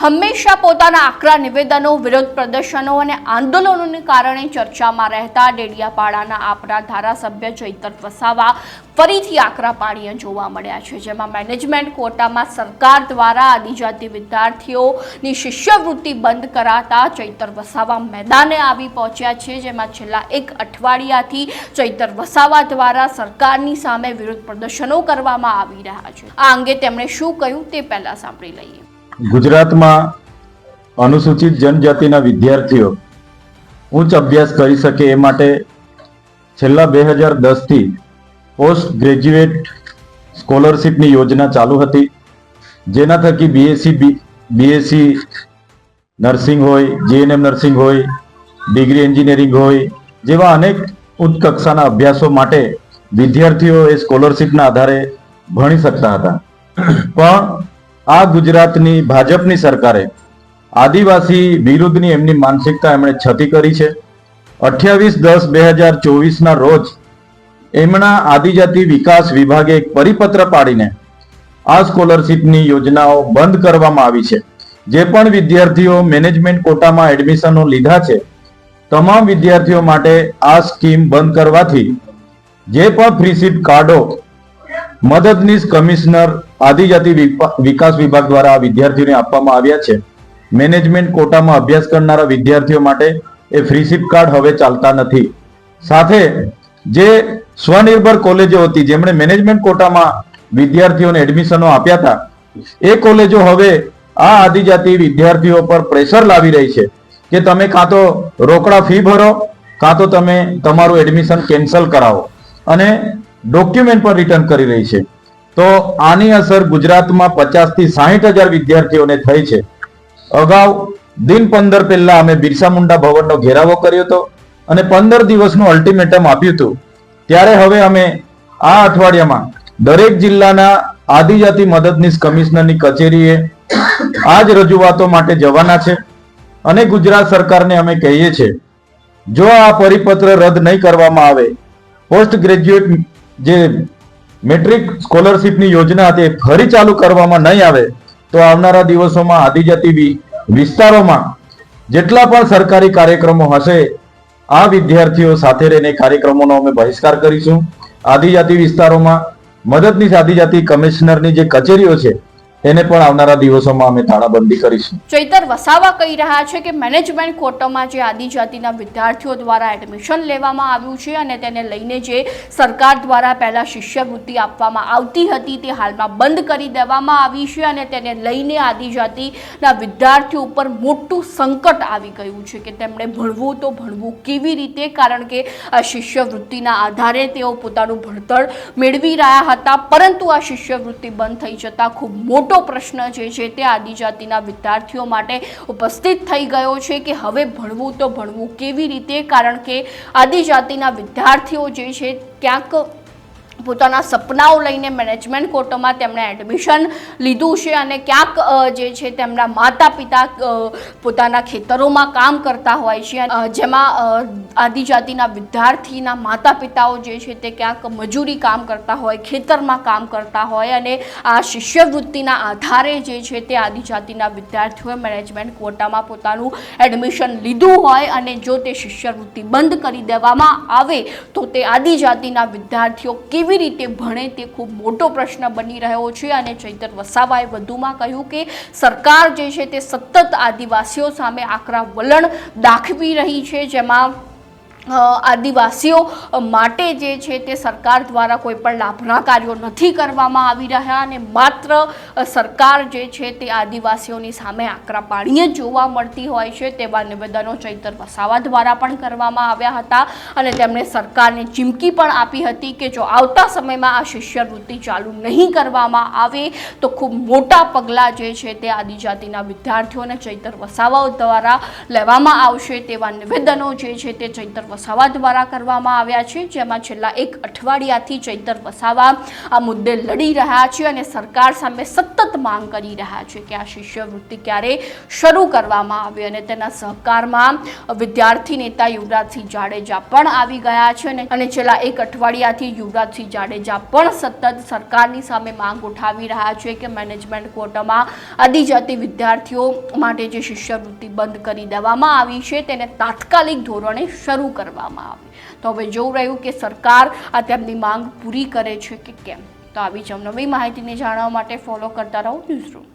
હંમેશા પોતાના આકરા નિવેદનો, વિરોધ પ્રદર્શનો અને આંદોલનોને કારણે ચર્ચામાં રહેતા ડેડિયાપાડાના આપણા ધારાસભ્ય ચૈતર વસાવા ફરીથી આકરા પાડીએ જોવા મળ્યા છે, જેમાં મેનેજમેન્ટ કોટામાં સરકાર દ્વારા આદિજાતિ વિદ્યાર્થીઓની શિષ્યવૃત્તિ બંધ કરાતા ચૈતર વસાવા મેદાને આવી પહોંચ્યા છે, જેમાં છેલ્લા એક અઠવાડિયાથી ચૈતર વસાવા દ્વારા સરકારની સામે વિરોધ પ્રદર્શનો કરવામાં આવી રહ્યા છે. આ અંગે તેમણે શું કહ્યું તે પહેલાં સાંભળી લઈએ. ગુજરાતમાં અનુસૂચિત જનજાતિના વિદ્યાર્થીઓ ઉચ્ચ અભ્યાસ કરી શકે એ માટે છેલ્લા બે હજાર દસથી પોસ્ટ ગ્રેજ્યુએટ સ્કોલરશીપની યોજના ચાલુ હતી. જેના થકી બીએસસી બીએસસી નર્સિંગ હોય, જીએનએમ નર્સિંગ હોય, ડિગ્રી એન્જિનિયરિંગ હોય, જેવા અનેક ઉચ્ચ કક્ષાના અભ્યાસો માટે વિદ્યાર્થીઓ એ સ્કોલરશીપના આધારે ભણી શકતા હતા. પણ આ ગુજરાતની ભાજપની સરકારે આદિવાસી વિરુદ્ધની એમની માનસિકતા એમણે છતી કરી છે. અઠ્યાવીસ દસ બે હજાર ચોવીસના રોજ એમના આદિજાતિ વિકાસ વિભાગે એક પરિપત્ર પાડીને આ સ્કોલરશિપની યોજનાઓ બંધ કરવામાં આવી છે. જે પણ વિદ્યાર્થીઓ મેનેજમેન્ટ કોટામાં એડમિશનો લીધા છે, તમામ વિદ્યાર્થીઓ માટે આ સ્કીમ બંધ કરવાથી જે પણ ફ્રી સીટ કાર્ડો મદદનીશ કમિશનર આદિજાતિ વિકાસ વિભાગ દ્વારા આ વિદ્યાર્થીઓને આપવામાં આવ્યા છે. મેનેજમેન્ટ કોટામાં અભ્યાસ કરનારા વિદ્યાર્થીઓ માટે એ ફ્રીશીપ કાર્ડ હવે ચાલતા નથી. સાથે જે સ્વનિર્ભર કોલેજો હતી, જેમણે મેનેજમેન્ટ કોટામાં વિદ્યાર્થીઓને એડમિશનો આપ્યા હતા, એ કોલેજો હવે આ આદિજાતિ વિદ્યાર્થીઓ પર પ્રેશર લાવી રહી છે કે તમે કાં તો રોકડા ફી ભરો, કાં તો તમે તમારું એડમિશન કેન્સલ કરાવો. અને ડોક્યુમેન્ટ પણ રિટર્ન કરી રહી છે. તો આની અસર ગુજરાતમાં પચાસથી સાહીઠ હજાર વિદ્યાર્થીઓને થઈ છે. અગાઉ દિન પંદર પહેલા અમે બિરસા મુંડા ભવનનો ઘેરાવો કર્યો હતો અને પંદર દિવસનું અલ્ટિમેટમ આપ્યું હતું. ત્યારે હવે અમે આ અઠવાડિયામાં દરેક જિલ્લાના આદિજાતિ મદદનીશ કમિશનરની કચેરીએ આ જ રજૂઆતો માટે જવાના છે અને ગુજરાત સરકારને અમે કહીએ છીએ, જો આ પરિપત્ર રદ નહીં કરવામાં આવે, પોસ્ટ ગ્રેજ્યુએટ જે મેટ્રિક સ્કોલરશિપની યોજના હતી ફરી ચાલુ કરવામાં નહીં આવે, તો આવનારા દિવસોમાં આદિજાતિ વિસ્તારોમાં જેટલા પણ સરકારી કાર્યક્રમો હશે, આ વિદ્યાર્થીઓ સાથે રહીને કાર્યક્રમોનો અમે બહિષ્કાર કરીશું. આદિજાતિ વિસ્તારોમાં મદદનીશ આદિજાતિ કમિશનરની જે કચેરીઓ છે એને પણ આવનારા દિવસોમાં અમે તાળાબંધી કરીશું. ચૈતર વસાવા કહી રહ્યા છે કે મેનેજમેન્ટ કોટામાં જે આદિજાતિના વિદ્યાર્થીઓ દ્વારા એડમિશન લેવામાં આવ્યું છે અને તેને લઈને જે સરકાર દ્વારા પહેલા શિષ્યવૃત્તિ આપવામાં આવતી હતી તે હાલમાં બંધ કરી દેવામાં આવી છે અને તેને લઈને આદિજાતિના વિદ્યાર્થીઓ ઉપર મોટું સંકટ આવી ગયું છે કે તેમણે ભણવું તો ભણવું કેવી રીતે? કારણ કે આ શિષ્યવૃત્તિના આધારે તેઓ પોતાનું ભણતર મેળવી રહ્યા હતા, પરંતુ આ શિષ્યવૃત્તિ બંધ થઈ જતાં ખૂબ મોટો પ્રશ્ન જે છે તે આદિજાતિના વિદ્યાર્થીઓ માટે ઉપસ્થિત થઈ ગયો છે કે હવે ભણવું તો ભણવું કેવી રીતે? કારણ કે આદિજાતિના વિદ્યાર્થીઓ જે છે ક્યાંક પોતાના સપનાઓ લઈને મેનેજમેન્ટ કોર્ટોમાં તેમણે એડમિશન લીધું છે અને ક્યાંક જે છે તેમના માતા પિતા પોતાના ખેતરોમાં કામ કરતા હોય છે. જેમાં આદિજાતિના વિદ્યાર્થીના માતા પિતાઓ જે છે તે ક્યાંક મજૂરી કામ કરતા હોય, ખેતરમાં કામ કરતા હોય અને આ શિષ્યવૃત્તિના આધારે જે છે તે આદિજાતિના વિદ્યાર્થીઓએ મેનેજમેન્ટ કોટામાં પોતાનું એડમિશન લીધું હોય અને જો તે શિષ્યવૃત્તિ બંધ કરી દેવામાં આવે તો તે આદિજાતિના વિદ્યાર્થીઓ કેવી રીતે ભણે તે ખૂબ મોટો પ્રશ્ન બની રહ્યો છે અને ચૈતર વસાવાએ વધુમાં કહ્યું કે સરકાર જે છે તે સતત આદિવાસીઓ સામે આકરા વલણ દાખવી રહી છે, જેમાં આદિવાસીઓ માટે જે છે તે સરકાર દ્વારા કોઈ પણ લાભના કાર્યો નથી કરવામાં આવી રહ્યા અને માત્ર સરકાર જે છે તે આદિવાસીઓની સામે આકરા પાણીએ જોવા મળતી હોય છે તેવા નિવેદનો ચૈતર વસાવા દ્વારા પણ કરવામાં આવ્યા હતા અને તેમણે સરકારને ચીમકી પણ આપી હતી કે જો આવતા સમયમાં આ શિષ્યવૃત્તિ ચાલુ નહીં કરવામાં આવે તો ખૂબ મોટા પગલાં જે છે તે આદિજાતિના વિદ્યાર્થીઓને ચૈતર વસાવાઓ દ્વારા લેવામાં આવશે તેવા નિવેદનો જે છે તે ચૈતર વસાવા દ્વારા કરવામાં આવ્યા છે. જેમાં છેલ્લા એક અઠવાડિયાથી ચૈતર વસાવા આ મુદ્દે લડી રહ્યા છે અને સરકાર સામે સતત માંગ કરી રહ્યા છે કે આ શિષ્યવૃત્તિ ક્યારે શરૂ કરવામાં આવે અને તેના સહકારમાં વિદ્યાર્થી નેતા યુવરાજસિંહ જાડેજા પણ આવી ગયા છે અને છેલ્લા એક અઠવાડિયાથી યુવરાજસિંહ જાડેજા પણ સતત સરકારની સામે માંગ ઉઠાવી રહ્યા છે કે મેનેજમેન્ટ કોટામાં આદિજાતિ વિદ્યાર્થીઓ માટે જે શિષ્યવૃત્તિ બંધ કરી દેવામાં આવી છે તેને તાત્કાલિક ધોરણે શરૂ કરવામાં આવે. તો હવે જોવું રહ્યું કે સરકાર આ તેમની માંગ પૂરી કરે છે કે કેમ? તો આવી જ નવી માહિતીને જાણવા માટે ફોલો કરતા રહો ન્યૂઝ રૂમ